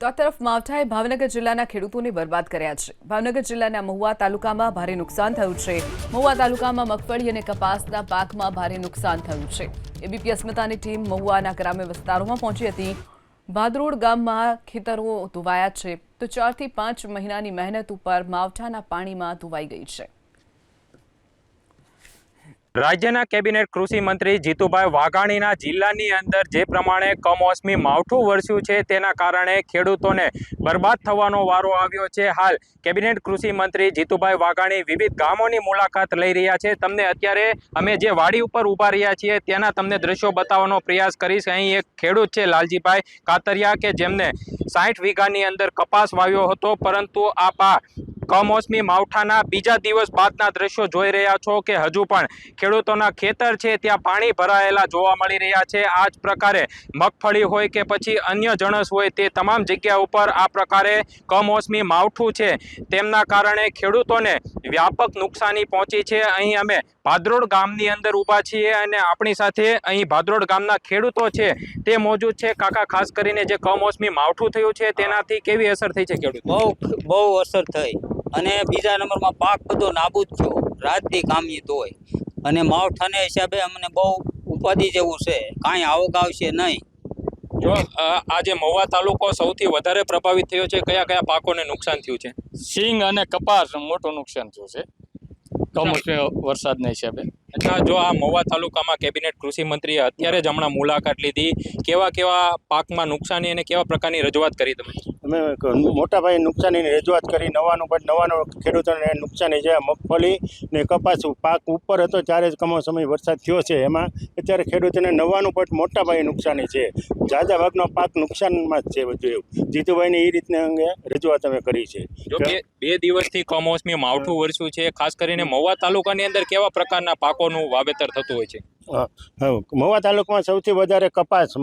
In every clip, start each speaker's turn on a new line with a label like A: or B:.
A: તો આ તરફ માવઠાએ ભાવનગર જિલ્લાના ખેડૂતોને બરબાદ કર્યા છે. ભાવનગર જિલ્લાના મહુવા તાલુકામાં ભારે નુકસાન થયું છે. મહુવા તાલુકામાં મગફળી અને કપાસના પાકમાં ભારે નુકસાન થયું છે. એબીપી અસ્મિતાની ટીમ મહુવાના ગ્રામ્ય વિસ્તારોમાં પહોંચી હતી. ભાદરોડ ગામમાં ખેતરો ધોવાયા છે. તો ચારથી પાંચ મહિનાની મહેનત ઉપર માવઠાના પાણીમાં ધોવાઈ ગઈ છે.
B: રાજ્યના કેબિનેટ કૃષિ મંત્રી જીતુભાઈ વાઘાણીના જિલ્લાની અંદર જે પ્રમાણે કમોસમી માવઠું વરસ્યું છે તેના કારણે ખેડૂતોને બરબાદ થવાનો વારો આવ્યો છે. હાલ કેબિનેટ કૃષિ મંત્રી જીતુભાઈ વાઘાણી વિવિધ ગામોની મુલાકાત લઈ રહ્યા છે. તમને અત્યારે અમે જે વાડી ઉપર ઊભા રહ્યા છીએ તેના તમને દ્રશ્યો બતાવવાનો પ્રયાસ કરીશ. અહીં એક ખેડૂત છે લાલજીભાઈ કાતરિયા કે જેમને સાઠ વીઘાની અંદર કપાસ વાવ્યો હતો. પરંતુ આ પા કમોસમી માવઠાના બીજા દિવસ બાદના દ્રશ્યો જોઈ રહ્યા છો કે હજુ પણ ખેડૂતોના ખેતર છે, ત્યાં પાણી ભરાયેલા જોવા મળી રહ્યા છે. આ જ પ્રકારે મગફળી હોય કે પછી અન્ય જણસ હોય તે તમામ જગ્યા ઉપર આ પ્રકારે કમોસમી માવઠું છે. તેમના કારણે ખેડૂતોને વ્યાપક નુકસાની પહોંચી છે. અહીં અમે ભાદરોડ ગામની અંદર ઊભા છીએ અને આપણી સાથે અહીં ભાદરોડ ગામના ખેડૂતો છે તે મોજૂદ છે. કાકા, ખાસ કરીને જે કમોસમી માવઠું થયું છે, તેનાથી કેવી અસર થઈ છે ખેડૂત
C: બહુ બહુ અસર થઈ. અને બીજા નંબરમાં પાક બધો નાબૂદ થયો. રાતથી કામી તોય. અને માવઠાને હિસાબે અમને બહુ ઉપાધિ જેવું છે. કાંઈ આવક આવશે નહીં.
B: જો આજે મહુવા તાલુકો સૌથી વધારે પ્રભાવિત થયો છે. કયા કયા પાકોને નુકસાન થયું છે?
D: સિંગ અને કપાસ મોટું નુકસાન થયું છે. કમોસમી વરસાદના હિસાબે.
B: અચ્છા જો આ મહુવા તાલુકામાં કેબિનેટ કૃષિ મંત્રીએ અત્યારે જ હમણાં મુલાકાત લીધી. કેવા કેવા પાકમાં નુકસાની અને કેવા પ્રકારની રજૂઆત કરી તમે?
E: અમે મોટા ભાઈ નુકસાનીની રજૂઆત કરી નવાનું પણ નવાનો ખેડૂતોને નુકસાની છે. મગફળી ને કપાસ પાક ઉપર હતો ત્યારે જ કમોસમી વરસાદ થયો છે. એમાં અત્યારે ખેડૂતોને નવાનું પણ મોટા ભાઈ નુકસાની છે. ઝાઝા ભાગનો પાક નુકસાનમાં જ છે બધું એવું. જીતુભાઈની એ રીતને અંગે રજૂઆત અમે કરી છે.
B: બે દિવસથી કમોસમી માવઠું વરસ્યું છે. ખાસ કરીને મહુવા તાલુકાની અંદર કેવા પ્રકારના પાકોનું વાવેતર થતું હોય છે?
E: મહુવા તાલુકામાં સૌથી વધારે કપાસ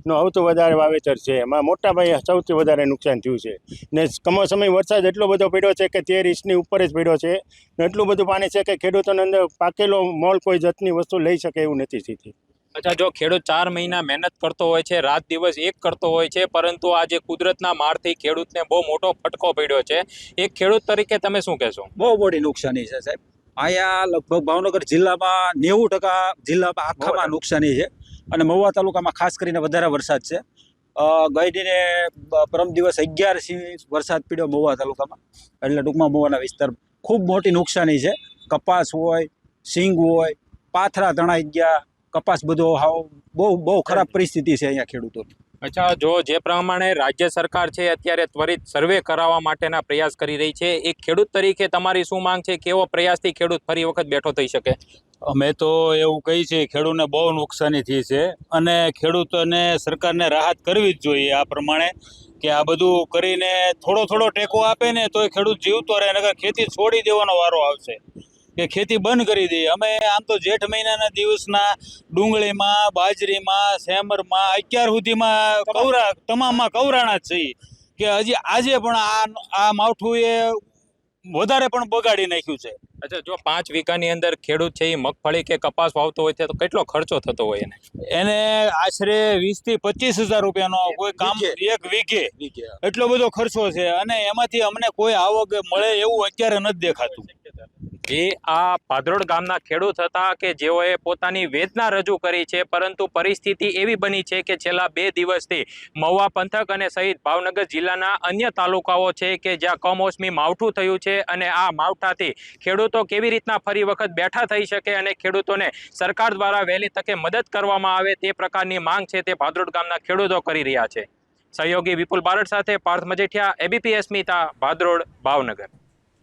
E: મગફળીનો આવતું વધારે વાવેતર છે. એમાં મોટા પાયે સૌથી વધારે નુકસાન થયું છે. ને સમય વરસાદ એટલો બધો પડ્યો છે કે તેર ઇંચની ઉપર જ પડ્યો છે. ને એટલું બધું પાણી છે કે ખેડૂતોને અંદર પાકેલો મોલ કોઈ જાતની વસ્તુ લઈ શકે એવું નથી સ્થિતિ.
B: અચ્છા જો ખેડૂત ચાર મહિના મહેનત કરતો હોય છે રાત દિવસ એક કરતો હોય છે પરંતુ આ જે કુદરતના મારથી ખેડૂતને બહુ મોટો ફટકો પડ્યો છે. એક ખેડૂત તરીકે તમે શું કહેશો?
F: બહુ મોટી નુકસાની છે સાહેબ. અહીંયા લગભગ ભાવનગર જિલ્લામાં નેવું ટકા જિલ્લામાં આખામાં નુકસાની છે. અને મહુવા તાલુકામાં ખાસ કરીને વધારે વરસાદ છે. ગઈડીને પરમ દિવસ અગિયાર વરસાદ પીડ્યો મહુવા તાલુકામાં. એટલે ટૂંકમાં મહુવાના વિસ્તાર ખૂબ મોટી નુકસાની છે. કપાસ હોય, સિંગ હોય, પાથરા તણાઈ ગયા, કપાસ બધો હાવ બહુ બહુ ખરાબ પરિસ્થિતિ છે અહીંયા ખેડૂતોની.
B: અચ્છા, જો જે પ્રમાણે રાજ્ય સરકાર છે, અત્યારે ત્વરિત સર્વે કરાવવા માટેના પ્રયાસ કરી રહી છે, એ ખેડૂત તરીકે તમારી શું માંગ છે? કેવો પ્રયાસથી ખેડૂત ફરી વખત બેઠો થઈ શકે?
D: અમે તો એવું કહી છે ખેડૂતને બહુ નુકસાની થઈ છે અને ખેડૂતોને સરકારને રાહત કરવી જ જોઈએ આ પ્રમાણે કે આ બધું કરીને થોડો થોડો ટેકો આપે ને તોય ખેડૂત જીવતો રહે નગર ખેતી છોડી દેવાનો વારો આવશે. કે ખેતી બંધ કરી દઈએ. અમે આમ તો જેઠ મહિનાના દિવસના ડુંગળીમાં બાજરીમાં સેમરમાં અત્યાર સુધીમાં કવરા તમામમાં કવરાણા જ છીએ. કે હજી આજે પણ આ આ માવઠું એ વધારે પણ બગાડી નાખ્યું છે.
B: અચ્છા જો પાંચ વીઘાની અંદર ખેડૂત છે એ મગફળી કે કપાસ વાવતો હોય છે તો કેટલો ખર્ચો થતો હોય એને?
D: એને આશરે વીસથી પચીસ હજાર રૂપિયાનો કોઈ કામ એક વીઘે. એટલો બધો ખર્ચો છે અને એમાંથી અમને કોઈ આવક મળે એવું અત્યારે નથી દેખાતું.
B: એ આ ભાદરોડ ગામના ખેડૂત હતા કે જેઓએ પોતાની વેદના રજૂ કરી છે, પરંતુ પરિસ્થિતિ એવી બની છે કે છેલ્લા બે દિવસથી મહુવા પંથક અને સહિત ભાવનગર જિલ્લાના અન્ય તાલુકાઓ છે કે જ્યાં કમોસમી માવઠું થયું છે અને આ માવઠાથી ખેડૂતો કેવી રીતના ફરી વખત બેઠા થઈ શકે અને ખેડૂતોને સરકાર દ્વારા વહેલી તકે મદદ કરવામાં આવે તે પ્રકારની માંગ છે તે ભાદરોડ ગામના ખેડૂતો કરી રહ્યા છે. સહયોગી વિપુલ બારડ સાથે પાર્થ મજેઠિયા એબીપીએસ મિતા, ભાદરોડ, ભાવનગર.